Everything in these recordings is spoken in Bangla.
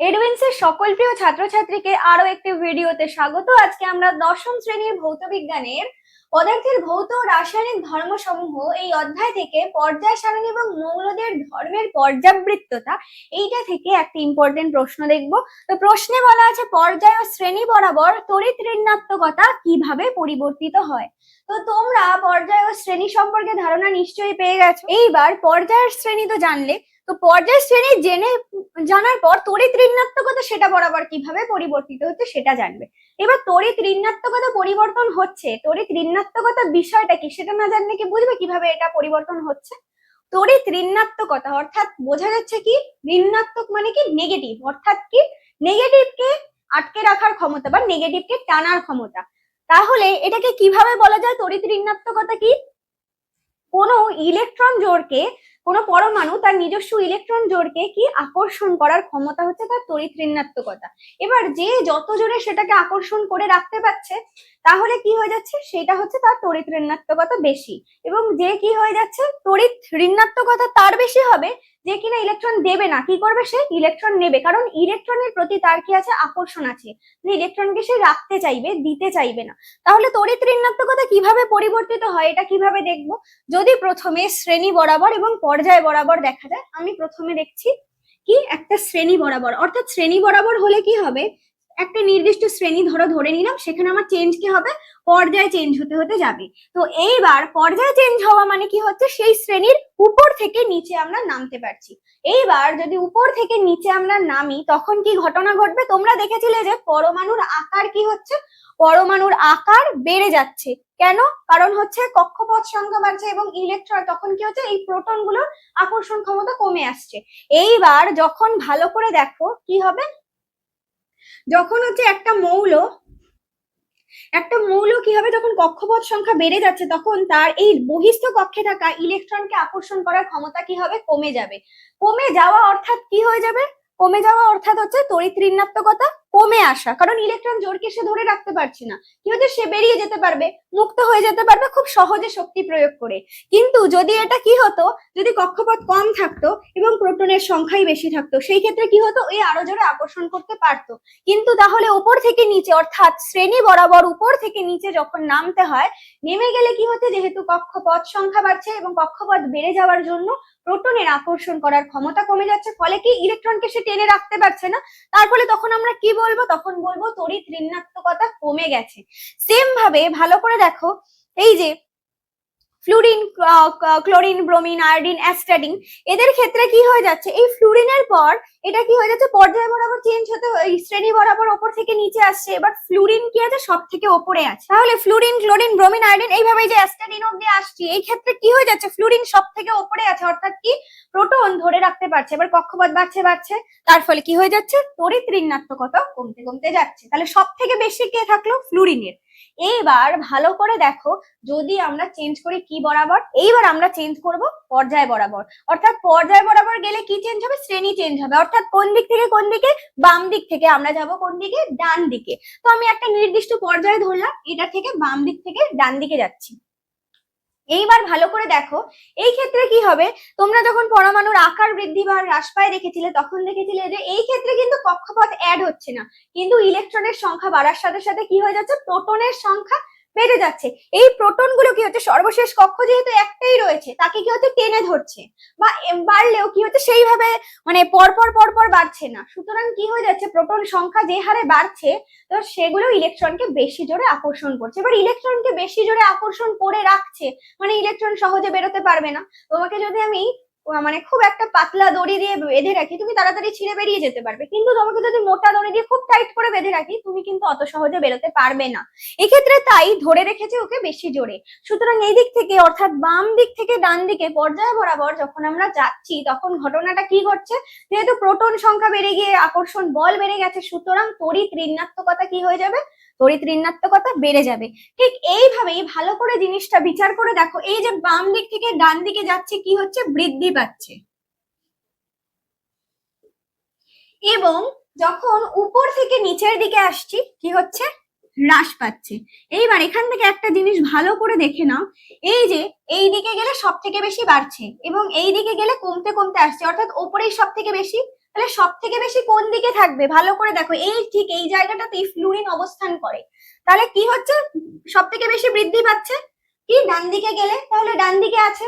এডুইন্সের সকল প্রিয় ছাত্রছাত্রীকে আরও একটি ভিডিওতে স্বাগত। আজকে আমরা দশম শ্রেণির ভৌত বিজ্ঞানের পদার্থের ভৌত রাসায়নিক ধর্মসমূহ এই অধ্যায় থেকে পর্যায় সারণী এবং মৌলদের ধর্মের পর্যাবৃত্ততা, এইটা থেকে একটা ইম্পর্টেন্ট প্রশ্ন দেখব। তো প্রশ্নে বলা আছে, পর্যায় ও শ্রেণি বরাবর তড়িৎ ঋণাত্মকতা কীভাবে পরিবর্তিত হয়? তো তোমরা পর্যায় ও শ্রেণি সম্পর্কে ধারণা নিশ্চয়ই পেয়ে গেছো। এইবার পর্যায়ের শ্রেণি তো জানলে তো পর্যায় শ্রেণি জেনে জানার পর তড়িৎ ঋণাত্মকতা সেটা বরাবর কীভাবে পরিবর্তিত হচ্ছে সেটা জানবে। এবার তড়িৎ ঋণাত্মকতা পরিবর্তন হচ্ছে, তড়িৎ ঋণাত্মকতা বিষয়টা কি সেটা না জানলে কি বুঝবে কীভাবে এটা পরিবর্তন হচ্ছে? তড়িৎ ঋণাত্মকতা অর্থাৎ বোঝা যাচ্ছে কি, ঋণাত্মক মানে কি নেগেটিভ অর্থাৎ কি নেগেটিভকে আটকে রাখার ক্ষমতা বা নেগেটিভকে টানার ক্ষমতা। তাহলে এটাকে কীভাবে বলা যায় তড়িৎ ঋণাত্মকতা কি? কোনো ইলেকট্রন জোরকে কোনো পরমাণু তার নিজস্ব ইলেকট্রন জোরকে কি আকর্ষণ করার ক্ষমতা হচ্ছে তার তড়িৎ ঋণাত্মকতা। এবার যে যত জোরে সেটাকে আকর্ষণ করে রাখতে পারছে, তাহলে কি হয়ে যাচ্ছে? সেটা হচ্ছে তার তড়িৎ ঋণাত্মকতা বেশি। এবং যে কি হয়ে যাচ্ছে? তড়িৎ ঋণাত্মকতা তার বেশি হবে যে কিনা ইলেকট্রন দেবে না, কি করবে সে? ইলেকট্রন নেবে। কারণ ইলেকট্রনের প্রতি তার কি আছে? আকর্ষণ আছে। ইলেকট্রনকে সে রাখতে চাইবে, দিতে চাইবে না। তাহলে তড়িৎ ঋণাত্মকতা কীভাবে পরিবর্তিত হয়? এটা কীভাবে দেখব? যদি প্রথমে শ্রেণি বরাবর এবং পর্যায় বরাবর দেখা যায়, আমি প্রথমে দেখছি কি? একটা শ্রেণি বরাবর। অর্থাৎ শ্রেণি বরাবর হলে কি হবে? একটা নির্দিষ্ট শ্রেণি ধরো, ধরে নিলাম, সেখানে আমার চেঞ্জ কি হবে? পর্যায় চেঞ্জ হতে হতে যাবে। তো এইবার পর্যায় চেঞ্জ হওয়া মানে কি হচ্ছে? সেই শ্রেণির উপর থেকে নিচে আমরা নামতে পারছি। এইবার যদি উপর থেকে নিচে আমরা নামি, তখন কি ঘটনা ঘটবে? তোমরা দেখেছিলে যে পরমাণুর আকার কি হচ্ছে? পরমাণুর আকার বেড়ে যাচ্ছে। কেন? কারণ হচ্ছে কক্ষপথ সংখ্যা বাড়ছে এবং ইলেকট্রন তখন কি হচ্ছে? এই প্রোটনগুলোর আকর্ষণ ক্ষমতা কমে আসছে। এইবার যখন ভালো করে দেখো, কি হবে? যখন হচ্ছে একটা মৌল একটা মৌল কি হবে যখন কক্ষপথ সংখ্যা বেড়ে যাচ্ছে, তখন তার এই বহিস্থ কক্ষে থাকা ইলেকট্রনকে আকর্ষণ করার ক্ষমতা কি হবে কমে যাবে? কমে যাওয়া অর্থাৎ কি হয়ে যাবে? কমে যাওয়া অর্থাৎ হচ্ছে তড়িৎ ঋণাত্মকতা কমে আসা। কারণ ইলেকট্রন জোরকে সে ধরে রাখতে পারছে না। কি হচ্ছে? সে বেরিয়ে যেতে পারবে, মুক্ত হয়ে যেতে পারবে খুব সহজে শক্তি প্রয়োগ করে। কিন্তু যদি এটা কি হতো? যদি কক্ষপথ কম থাকতো এবং প্রোটনের সংখ্যাই বেশি থাকতো, সেই ক্ষেত্রে কি হতো? ওই আরও জোরে আকর্ষণ করতে পারতো। কিন্তু তাহলে উপর থেকে নিচে, অর্থাৎ শ্রেণি বরাবর উপর থেকে নিচে যখন নামতে হয়, নেমে গেলে কি হচ্ছে? যেহেতু কক্ষপথ সংখ্যা বাড়ছে এবং কক্ষপথ বেড়ে যাওয়ার জন্য প্রোটনের আকর্ষণ করার ক্ষমতা কমে যাচ্ছে, ফলে কি ইলেকট্রনকে সে টেনে রাখতে পারছে না? তার ফলে তখন আমরা কি বলব তখন বলব তড়িৎ ঋণাত্মকতা কমে গেছে। সেম ভাবে ভালো করে দেখো এই যে fluorine chlorine bromine iodine astatine এদের ক্ষেত্রে কি হয়ে যাচ্ছে? এই ফ্লুরিনের পর এটা কি হয়ে যাচ্ছে? পর্যায় বরাবর চেঞ্জ হতে শ্রেণি বরাবর ওপর থেকে নিচে আসছে। এবার ফ্লুরিন কি আছে? সব থেকে ওপরে আছে। তাহলে ফ্লুরিন ক্লোরিন ব্রোমিন আয়োডিন এইভাবে যে অ্যাস্টাডিন অব্দি আসছে, এই ক্ষেত্রে কি হয়ে যাচ্ছে? ফ্লুরিন সব থেকে ওপরে আছে, অর্থাৎ কি? প্রোটন ধরে রাখতে পারছে। এবার কক্ষপথ বাড়ছে বাড়ছে, তার ফলে কি হয়ে যাচ্ছে? তড়িৎ ঋণাত্মকতা কমতে কমতে যাচ্ছে। তাহলে সব থেকে বেশি কে থাকল? ফ্লুরিনের এইবার ভালো করে দেখো যদি আমরা চেঞ্জ করি কি বরাবর? এইবার আমরা চেঞ্জ করব পর্যায় বরাবর। অর্থাৎ পর্যায় বরাবর গেলে কি চেঞ্জ হবে? শ্রেণি চেঞ্জ হবে। অর্থাৎ কোন দিক থেকে কোন দিকে? বাম দিক থেকে আমরা যাব কোন দিকে? ডান দিকে। তো আমি একটা নির্দিষ্ট পর্যায়ে ধরলাম। এটা থেকে বাম দিক থেকে ডান দিকে যাচ্ছি। এইবার ভালো করে দেখো। এই ক্ষেত্রে কি হবে? তোমরা যখন পরমাণুর আকার বৃদ্ধি বা হ্রাস পায় দেখেছিলে, তখন দেখেছিলে যে এই ক্ষেত্রে কিন্তু কক্ষপথ অ্যাড হচ্ছে না। কিন্তু ইলেকট্রনের সংখ্যা বাড়ার সাথে সাথে কি হয়ে যাচ্ছে? প্রোটনের সংখ্যা বেড়ে যাচ্ছে। এই প্রোটনগুলো কি হচ্ছে? সর্বশেষ কক্ষ যেহেতু একটাই রয়েছে, তাকে কি হচ্ছে? টেনে ধরছে। বা বাড়লেও কি হচ্ছে? সেইভাবে মানে পরপর পরপর বাড়ছে না। সুতরাং কি হয়ে যাচ্ছে? প্রোটন সংখ্যা যে হারে বাড়ছে, তো সেগুলো ইলেকট্রনকে বেশি জোরে আকর্ষণ করছে। এবার ইলেকট্রনকে বেশি জোরে আকর্ষণ করে রাখছে মানে ইলেকট্রন সহজে বেরোতে পারবে না। তোমাকে যদি আমি মানে খুব একটা পাতলা দড়ি দিয়ে বেঁধে রাখি, তুমি তাড়াতাড়ি ছিঁড়ে বেরিয়ে যেতে পারবে। কিন্তু তোমাকে যদি মোটা দড়ি দিয়ে খুব টাইট করে বেঁধে রাখি, তুমি কিন্তু অত সহজে বেরোতে পারবে না। এক্ষেত্রে তাই ধরে রেখেছে ওকে বেশি জোরে। সুতরাং এই দিক থেকে, অর্থাৎ বাম দিক থেকে ডান দিকে, পর্যায় বরাবর যখন আমরা যাচ্ছি, তখন ঘটনাটা কি ঘটছে? যেহেতু প্রোটন সংখ্যা বেড়ে গিয়ে আকর্ষণ বল বেড়ে গেছে, সুতরাং তড়িৎ ঋণাত্মকতা কি হয়ে যাবে? তড়িৎ ঋণাত্মকতা বেড়ে যাবে। ঠিক এইভাবেই ভালো করে জিনিসটা বিচার করে দেখো, এই যে বাম দিক থেকে ডান দিকে যাচ্ছে, কি হচ্ছে? বৃদ্ধি পাচ্ছে। এবং যখন উপর থেকে নিচের দিকে আসছি, কি হচ্ছে? হ্রাস পাচ্ছে। এইবার এখান থেকে একটা জিনিস ভালো করে দেখে নাও, এই যে এই দিকে গেলে সব থেকে বেশি বাড়ছে এবং এই দিকে গেলে কমতে কমতে আসছে, অর্থাৎ ওপরেই সব থেকে বেশি তাহলে সব থেকে বেশি কোন দিকে থাকবে? ভালো করে দেখো, এই ঠিক এই জায়গাটাতেই ফ্লুরিন অবস্থান করে। তাহলে কি হচ্ছে? সব থেকে বেশি বৃদ্ধি পাচ্ছে? কি? ডান দিকে গেলে? তাহলে ডান দিকে আছে।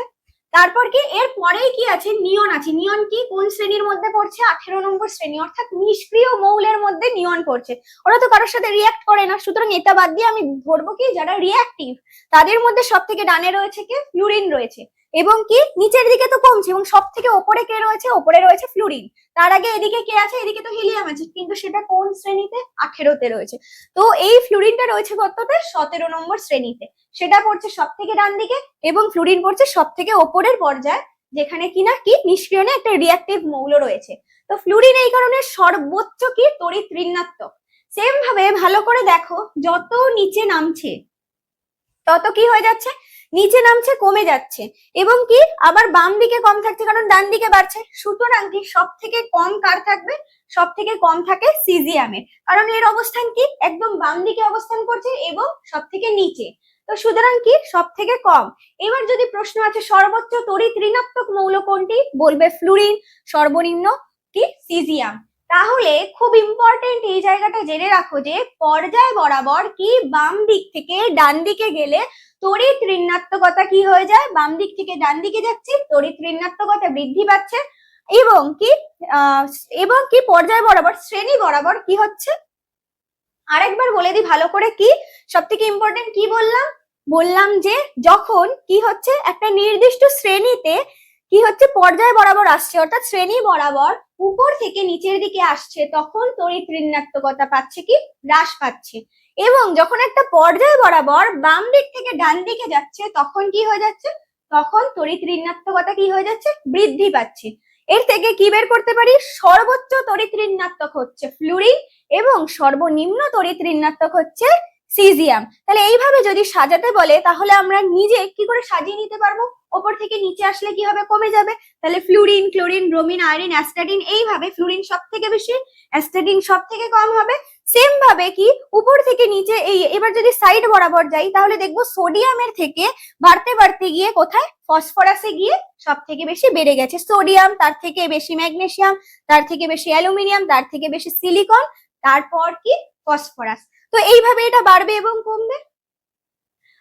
তারপর কি? এর পরেই কি আছে? নিয়ন আছে। নিয়ন কি? কোন শ্রেণির মধ্যে পড়ছে? আঠেরো নম্বর শ্রেণি। অর্থাৎ নিষ্ক্রিয় মৌলের মধ্যে নিয়ন পড়ছে। ওরা তো কারোর সাথে রিয়াক্ট করে না। সুতরাং এটা বাদ দিয়ে আমি ধরবো কি? যারা রিয়াক্টিভ তাদের মধ্যে সব থেকে ডানে রয়েছে কি? ফ্লুরিন রয়েছে। এবং কি নিচের দিকে তো কমছে এবং সব থেকে ওপরে কে রয়েছে? ওপরে রয়েছে ফ্লুরিন তার আগে এদিকে কে আছে? এদিকে তো হিলিয়াম আছে, কিন্তু সেটা কোন শ্রেণীতে? আঠেরোতে রয়েছে। তো এই ফ্লুরিনটা রয়েছে কততে? সতেরো নম্বর শ্রেণীতে। সেটা পড়ছে সব থেকে ডান দিকে এবং ফ্লুরিন পড়ছে সব থেকে ওপরের পর্যায়ে, যেখানে কিনা কি? নিষ্ক্রিয়ণে একটা রিয়াক্টিভ মৌল রয়েছে। তো ফ্লুরিন এই কারণে সর্বোচ্চ কি? তড়িৎ ঋণাত্মক। সেম ভাবে ভালো করে দেখো, যত নিচে নামছে, তত কি হয়ে যাচ্ছে? নিচে নামছে, কমে যাচ্ছে। এবং কি? আবার বাম দিকে কম থাকছে, কারণ ডান দিকে বাড়ছে। সুতরাং কি? সব থেকে কম কার থাকবে? সব থেকে কম থাকে সিজিয়ামের কারণ এর অবস্থান কি? একদম বাম দিকে অবস্থান করছে এবং সব থেকে নিচে। তো সুতরাং কি? সব থেকে কম। এবার যদি প্রশ্ন আছে, সর্বোচ্চ তড়িৎ ঋণাত্মক মৌল কোনটি? বলবে ফ্লুরিন, সর্বনিম্ন কি? সিজিয়াম তাহলে খুব ইম্পর্টেন্ট এই জায়গাটা জেনে রাখো যে পর্যায় বরাবর কি বাম দিক থেকে ডান দিকে গেলে তড়িৎ ঋণাত্মকতা কি হয়ে যায়? বাম দিক থেকে ডান দিকে যাচ্ছে, তড়িৎ ঋণাত্মকতা বৃদ্ধি পাচ্ছে এবং কি এবং কি পর্যায় বরাবর, শ্রেণি বরাবর কি হচ্ছে? আরেকবার বলে দিই ভালো করে কি সব থেকে ইম্পর্টেন্ট কি বললাম? বললাম যে যখন কি হচ্ছে? একটা নির্দিষ্ট শ্রেণীতে কি হচ্ছে? পর্যায় বরাবর আসছে, অর্থাৎ শ্রেণি বরাবর উপর থেকে নিচের দিকে আসছে, তখন তড়িৎ ঋণাত্মকতা পাচ্ছে কি? হ্রাস পাচ্ছে। এবং যখন একটা পর্যায় বরাবর বাম দিক থেকে ডান দিকে যাচ্ছে, তখন কি হয়ে যাচ্ছে? তখন তড়িৎ ঋণাত্মকতা কি হয়ে যাচ্ছে? বৃদ্ধি পাচ্ছে। এর থেকে কি বের করতে পারি? সর্বোচ্চ তড়িৎ ঋণাত্মক হচ্ছে ফ্লুরিন এবং সর্বনিম্ন তড়িৎ ঋণাত্মক হচ্ছে সিজিয়াম তাহলে এইভাবে যদি সাজাতে বলে, তাহলে আমরা নিজে কি করে সাজিয়ে নিতে পারব? ওপর থেকে নিচে আসলে কি হবে কমে যাবে? তাহলে fluorine chlorine bromine iodine astatine এইভাবে ফ্লুরিন সব থেকে বেশি অ্যাস্টাডিন সব থেকে কম হবে। সেম ভাবে কি উপর থেকে নিচে এই, এবার যদি সাইড বরাবর যাই, তাহলে দেখব সোডিয়ামের থেকে বাড়তে বাড়তে গিয়ে কোথায়? ফসফরাসে গিয়ে সব থেকে বেশি বেড়ে গেছে। সোডিয়াম তার থেকে বেশি ম্যাগনেসিয়াম তার থেকে বেশি অ্যালুমিনিয়াম তার থেকে বেশি সিলিকন তারপর কি? ফসফরাস তো এইভাবে এটা বাড়বে এবং কমবে?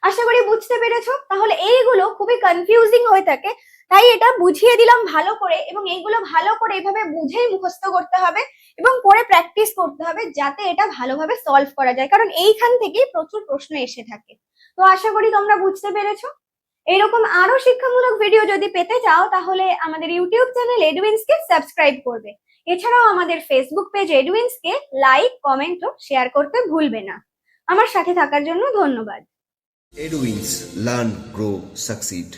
আশা করি বুঝতে পেরেছ? তাহলে এইগুলো খুবই কনফিউজিং হয়ে থাকে। তাই এটা বুঝিয়ে দিলাম ভালো করে এবং এইগুলো ভালো করে এভাবে বুঝেই মুখস্থ করতে হবে এবং পরে প্র্যাকটিস করতে হবে যাতে এটা ভালোভাবে সলভ করা যায়। কারণ এইখান থেকেই প্রচুর প্রশ্ন এসে থাকে। তো আশা করি তোমরা বুঝতে পেরেছ। এরকম আরও শিক্ষামূলক ভিডিও যদি পেতে চাও, তাহলে আমাদের ইউটিউব চ্যানেল এডুইন্সকে সাবস্ক্রাইব করবে। এছাড়াও আমাদের ফেসবুক পেজ এডুইন্সকে লাইক কমেন্ট ও শেয়ার করতে ভুলবে না আমার সাথে থাকার জন্য ধন্যবাদ এডুইন্স লার্ন গ্রো Succeed.